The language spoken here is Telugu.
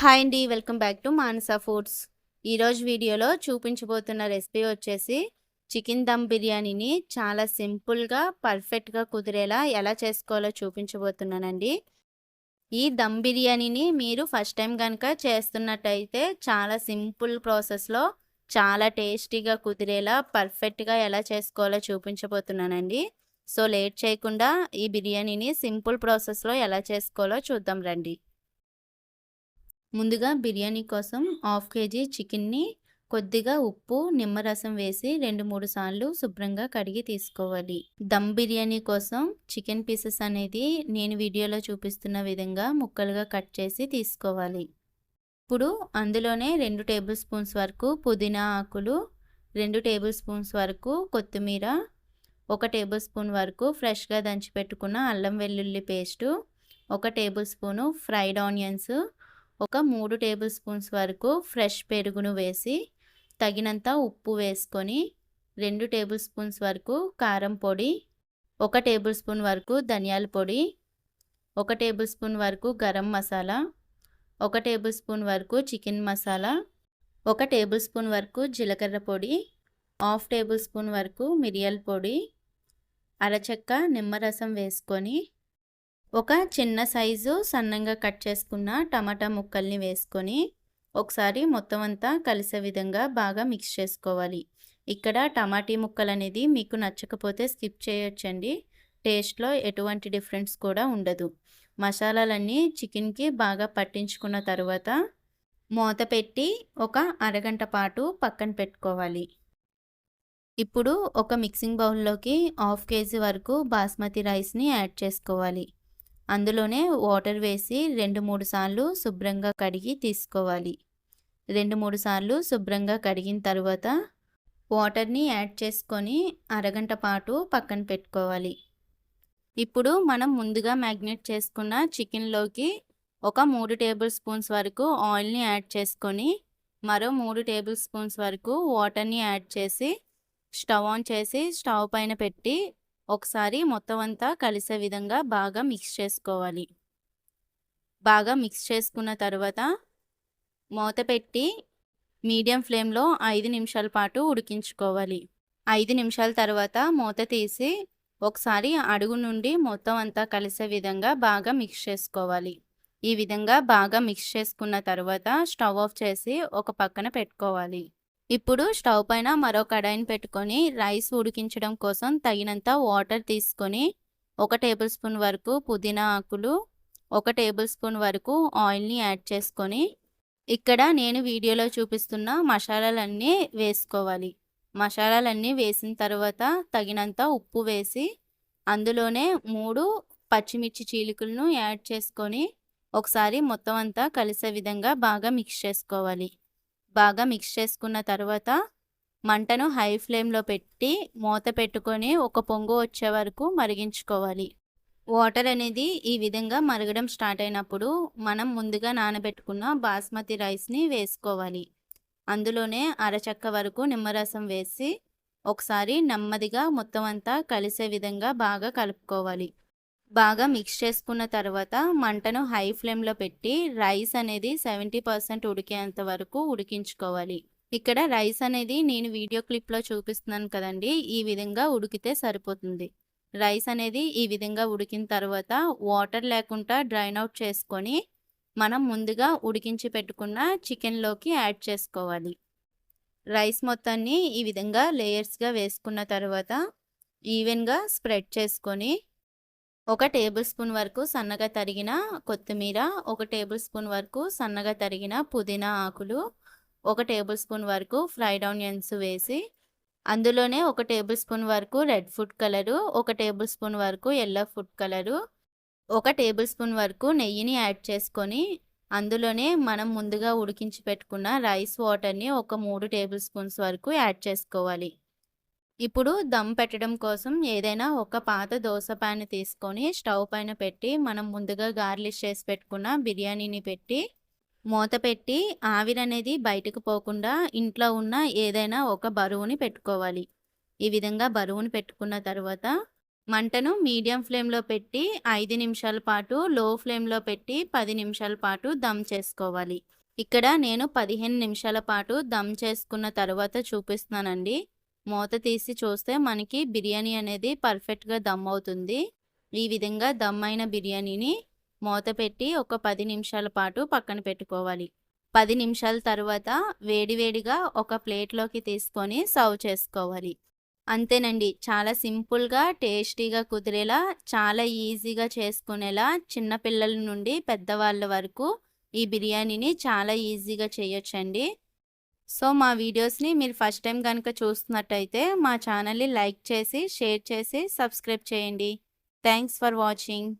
హాయ్ అండి welcome back to Manasa foods ఈరోజు వీడియోలో చూపించబోతున్న రెసిపీ వచ్చేసి చికెన్ దమ్ బిర్యానీని చాలా సింపుల్గా పర్ఫెక్ట్గా కుదిరేలా ఎలా చేసుకోవాలో చూపించబోతున్నానండి. ఈ దమ్ బిర్యానీని మీరు ఫస్ట్ టైం కనుక చేస్తున్నట్టయితే చాలా సింపుల్ ప్రాసెస్లో చాలా టేస్టీగా కుదిరేలా పర్ఫెక్ట్గా ఎలా చేసుకోవాలో చూపించబోతున్నానండి. సో లేట్ చేయకుండా ఈ బిర్యానీని సింపుల్ ప్రాసెస్లో ఎలా చేసుకోవాలో చూద్దాం రండి. ముందుగా బిర్యానీ కోసం హాఫ్ కేజీ చికెన్ని కొద్దిగా ఉప్పు నిమ్మరసం వేసి రెండు మూడు సార్లు శుభ్రంగా కడిగి తీసుకోవాలి. దమ్ బిర్యానీ కోసం చికెన్ పీసెస్ అనేది నేను వీడియోలో చూపిస్తున్న విధంగా ముక్కలుగా కట్ చేసి తీసుకోవాలి. ఇప్పుడు అందులోనే రెండు టేబుల్ స్పూన్స్ వరకు పుదీనా ఆకులు రెండు టేబుల్ స్పూన్స్ వరకు కొత్తిమీర ఒక టేబుల్ స్పూన్ వరకు ఫ్రెష్గా దంచి పెట్టుకున్న అల్లం వెల్లుల్లి పేస్టు ఒక టేబుల్ స్పూను ఫ్రైడ్ ఆనియన్స్ ఒక మూడు టేబుల్ స్పూన్స్ వరకు ఫ్రెష్ పెరుగును వేసి తగినంత ఉప్పు వేసుకొని రెండు టేబుల్ స్పూన్స్ వరకు కారం పొడి ఒక టేబుల్ స్పూన్ వరకు ధనియాల పొడి ఒక టేబుల్ స్పూన్ వరకు గరం మసాలా ఒక టేబుల్ స్పూన్ వరకు చికెన్ మసాలా ఒక టేబుల్ స్పూన్ వరకు జీలకర్ర పొడి హాఫ్ టేబుల్ స్పూన్ వరకు మిరియాల పొడి అరచెక్క నిమ్మరసం వేసుకొని ఒక చిన్న సైజు సన్నంగా కట్ చేసుకున్న టమాటా ముక్కల్ని వేసుకొని ఒకసారి మొత్తం అంతా కలిసే విధంగా బాగా మిక్స్ చేసుకోవాలి. ఇక్కడ టమాటీ ముక్కలు అనేది మీకు నచ్చకపోతే స్కిప్ చేయొచ్చండి. టేస్ట్లో ఎటువంటి డిఫరెన్స్ కూడా ఉండదు. మసాలాలన్నీ చికెన్కి బాగా పట్టించుకున్న తర్వాత మూత పెట్టి ఒక అరగంట పాటు పక్కన పెట్టుకోవాలి. ఇప్పుడు ఒక మిక్సింగ్ బౌల్లోకి హాఫ్ కేజీ వరకు బాస్మతి రైస్ని యాడ్ చేసుకోవాలి. అందులోనే వాటర్ వేసి రెండు మూడు సార్లు శుభ్రంగా కడిగి తీసుకోవాలి. రెండు మూడు సార్లు శుభ్రంగా కడిగిన తర్వాత వాటర్ని యాడ్ చేసుకొని అరగంట పాటు పక్కన పెట్టుకోవాలి. ఇప్పుడు మనం ముందుగా మ్యాగ్నేట్ చేసుకున్న చికెన్లోకి ఒక మూడు టేబుల్ స్పూన్స్ వరకు ఆయిల్ని యాడ్ చేసుకొని మరో మూడు టేబుల్ స్పూన్స్ వరకు వాటర్ని యాడ్ చేసి స్టవ్ ఆన్ చేసి స్టవ్ పైన పెట్టి ఒకసారి మొత్తం అంతా కలిసే విధంగా బాగా మిక్స్ చేసుకోవాలి. బాగా మిక్స్ చేసుకున్న తర్వాత మూత పెట్టి మీడియం ఫ్లేమ్లో ఐదు నిమిషాల పాటు ఉడికించుకోవాలి. ఐదు నిమిషాల తర్వాత మూత తీసి ఒకసారి అడుగు నుండి మొత్తం అంతా కలిసే విధంగా బాగా మిక్స్ చేసుకోవాలి. ఈ విధంగా బాగా మిక్స్ చేసుకున్న తర్వాత స్టవ్ ఆఫ్ చేసి ఒక పక్కన పెట్టుకోవాలి. ఇప్పుడు స్టవ్ పైన మరో కడాయిని పెట్టుకొని రైస్ ఉడికించడం కోసం తగినంత వాటర్ తీసుకొని ఒక టేబుల్ స్పూన్ వరకు పుదీనా ఆకులు ఒక టేబుల్ స్పూన్ వరకు ఆయిల్ని యాడ్ చేసుకొని ఇక్కడ నేను వీడియోలో చూపిస్తున్న మసాలాలన్నీ వేసుకోవాలి. మసాలాలన్నీ వేసిన తర్వాత తగినంత ఉప్పు వేసి అందులోనే మూడు పచ్చిమిర్చి చీలికలను యాడ్ చేసుకొని ఒకసారి మొత్తం అంతా కలిసే విధంగా బాగా మిక్స్ చేసుకోవాలి. బాగా మిక్స్ చేసుకున్న తర్వాత మంటను హై ఫ్లేమ్లో పెట్టి మూత పెట్టుకొని ఒక పొంగు వచ్చే వరకు మరిగించుకోవాలి. వాటర్ అనేది ఈ విధంగా మరగడం స్టార్ట్ అయినప్పుడు మనం ముందుగా నానబెట్టుకున్న బాస్మతి రైస్ని వేసుకోవాలి. అందులోనే అరచక్క వరకు నిమ్మరసం వేసి ఒకసారి నెమ్మదిగా మొత్తం అంతా కలిసే విధంగా బాగా కలుపుకోవాలి. బాగా మిక్స్ చేసుకున్న తర్వాత మంటను హై ఫ్లేమ్లో పెట్టి రైస్ అనేది సెవెంటీ పర్సెంట్ ఉడికేంత వరకు ఉడికించుకోవాలి. ఇక్కడ రైస్ అనేది నేను వీడియో క్లిప్లో చూపిస్తున్నాను కదండి ఈ విధంగా ఉడికితే సరిపోతుంది. రైస్ అనేది ఈ విధంగా ఉడికిన తర్వాత వాటర్ లేకుండా డ్రైన్ అవుట్ చేసుకొని మనం ముందుగా ఉడికించి పెట్టుకున్న చికెన్లోకి యాడ్ చేసుకోవాలి. రైస్ మొత్తాన్ని ఈ విధంగా లేయర్స్గా వేసుకున్న తర్వాత ఈవెన్గా స్ప్రెడ్ చేసుకొని ఒక టేబుల్ స్పూన్ వరకు సన్నగా తరిగిన కొత్తిమీర ఒక టేబుల్ స్పూన్ వరకు సన్నగా తరిగిన పుదీనా ఆకులు ఒక టేబుల్ స్పూన్ వరకు ఫ్రైడ్ ఆనియన్స్ వేసి అందులోనే ఒక టేబుల్ స్పూన్ వరకు రెడ్ ఫుడ్ కలరు ఒక టేబుల్ స్పూన్ వరకు ఎల్లో ఫుడ్ కలరు ఒక టేబుల్ స్పూన్ వరకు నెయ్యిని యాడ్ చేసుకొని అందులోనే మనం ముందుగా ఉడికించి పెట్టుకున్న రైస్ వాటర్ని ఒక మూడు టేబుల్ స్పూన్స్ వరకు యాడ్ చేసుకోవాలి. ఇప్పుడు దమ్ పెట్టడం కోసం ఏదైనా ఒక పాత దోశ ప్యాన్ తీసుకొని స్టవ్ పైన పెట్టి మనం ముందుగా గార్లిష్ చేసి పెట్టుకున్న బిర్యానీని పెట్టి మూత పెట్టి ఆవిరి అనేది బయటకు పోకుండా ఇంట్లో ఉన్న ఏదైనా ఒక బరువుని పెట్టుకోవాలి ఈ విధంగా బరువుని పెట్టుకున్న తర్వాత మంటను మీడియం ఫ్లేమ్‌లో పెట్టి ఐదు నిమిషాల పాటు, లో ఫ్లేమ్‌లో పెట్టి పది నిమిషాల పాటు దమ్ చేసుకోవాలి. ఇక్కడ నేను 15 నిమిషాల పాటు దమ్ చేసుకున్న తర్వాత చూపిస్తున్నానండి. మూత తీసి చూస్తే మనకి బిర్యానీ అనేది పర్ఫెక్ట్‌గా దమ్ అవుతుంది. ఈ విధంగా దమ్ అయిన బిర్యానీని మూత పెట్టి ఒక పది నిమిషాల పాటు పక్కన పెట్టుకోవాలి. పది నిమిషాల తర్వాత వేడివేడిగా ఒక ప్లేట్‌లోకి తీసుకొని సర్వ్ చేసుకోవాలి. అంతేనండి. చాలా సింపుల్‌గా, టేస్టీగా కుదిరేలా, చాలా ఈజీగా చేసుకునేలా చిన్నపిల్లల నుండి పెద్దవాళ్ళ వరకు ఈ బిర్యానీని చాలా ఈజీగా చేయొచ్చండి. సో, మా వీడియోస్‌ని మీరు ఫస్ట్ టైం కనుక చూస్తున్నట్టయితే మా ఛానల్‌ని లైక్ చేసి, షేర్ చేసి, సబ్స్క్రైబ్ చేయండి. Thanks for watching.